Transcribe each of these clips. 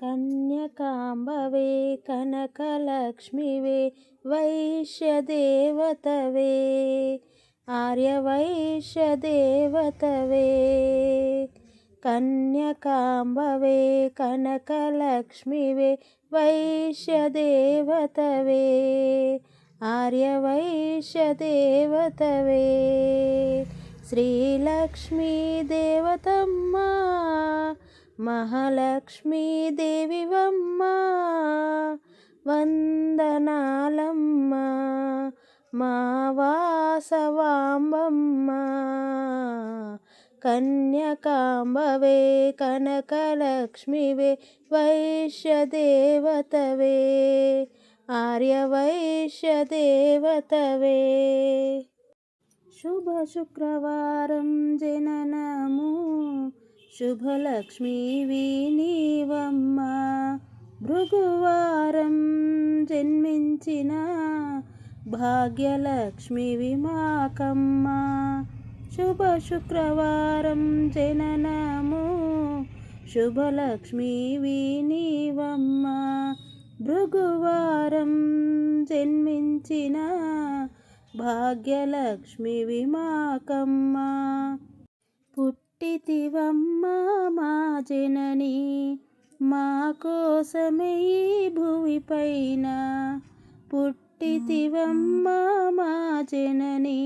కన్యకాంబవే కనకలక్ష్మివే వైశ్యదేవతవే ఆర్యవైశ్యదేవతవే. కన్యకాంబవే కనకలక్ష్మివే వైశ్యదేవతవే ఆర్యవైశ్యదేవతవే. శ్రీలక్ష్మీ దేవతమ్మ మహాలక్ష్మీదేవి వమ్మ వందనాలమ్మ మా వాసవాంబమ్మ కన్యకాంబవే కనకలక్ష్మివే వైశ్యదేవతవే ఆర్యవైశ్యదేవతవే. శుభ శుక్రవారం జననము. శుభలక్ష్మీ నీవమ్మ భృగువారం జన్మించిన భాగ్యలక్ష్మి విమాకమ్మ శుభ శుక్రవారం జననము శుభలక్ష్మీ నీవమ్మ భృగువారం జన్మించిన భాగ్యలక్ష్మి విమాకమ్మ పుట్టితివమ్మ మా జనని మా కోసమే ఈ భూమిపైన పుట్టితివమ్మ మా జనని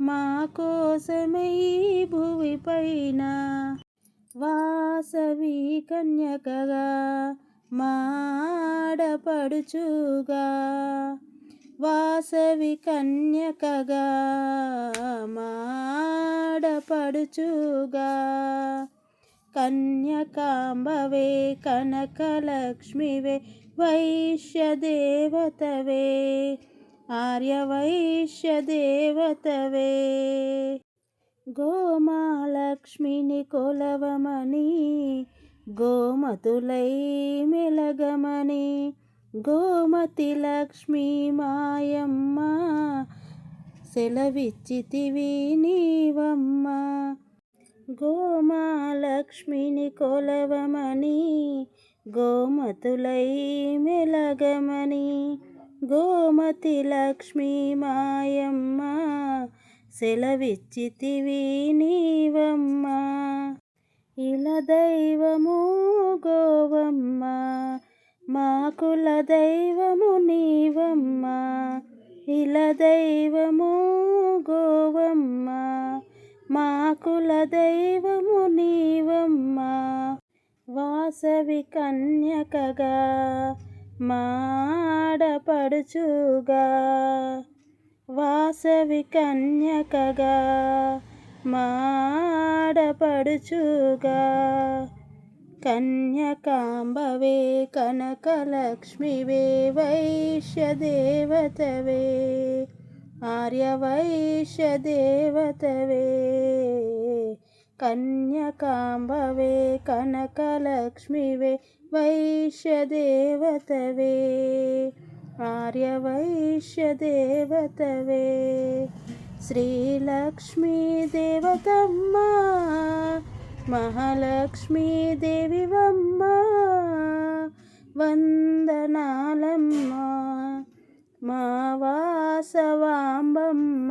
మా కోసమే ఈ భూమిపైన వాసవి కన్యకగా మాడపడుచుగా వాసవి కన్యకగా మాడపడుచుగా. కన్యకాంబవే కనకలక్ష్మివే వైశ్యదేవతవే ఆర్యవైశ్యదేవతవే. గోమాలక్ష్మిని కొలవమని గోమతులై మెలగమని గోమతి లక్ష్మీ మాయమ్మ సెలవిచ్చితివి నీవమ్మ. గోమాలక్ష్మిని కొలవమని గోమతులై మెలగమని. గోమతి లక్ష్మీ మాయమ్మ సెలవిచ్చితివి నీవమ్మ. ఇలా దైవము గోవమ్మ మా కుల దైవము నీవమ్మ ఇల దైవము గోవమ్మ. మా కుల దైవము నీవమ్మ వాసవి కన్యకగా మాడపడుచుగా వాసవి కన్యకగా మాడపడుచుగా కన్యకాంబవే కనకలక్ష్మివే వైశ్యదేవతవే ఆర్యవైశ్యదేవతవే. కన్యకాంబవే కనకలక్ష్మివే వైశ్యదేవతవే ఆర్యవైశ్యదేవతవే. శ్రీలక్ష్మీ దేవతమ్మ మహాలక్ష్మీదేవి దేవివమ్మ వందనాలమ్మ మా వాసవాంబమ్మ.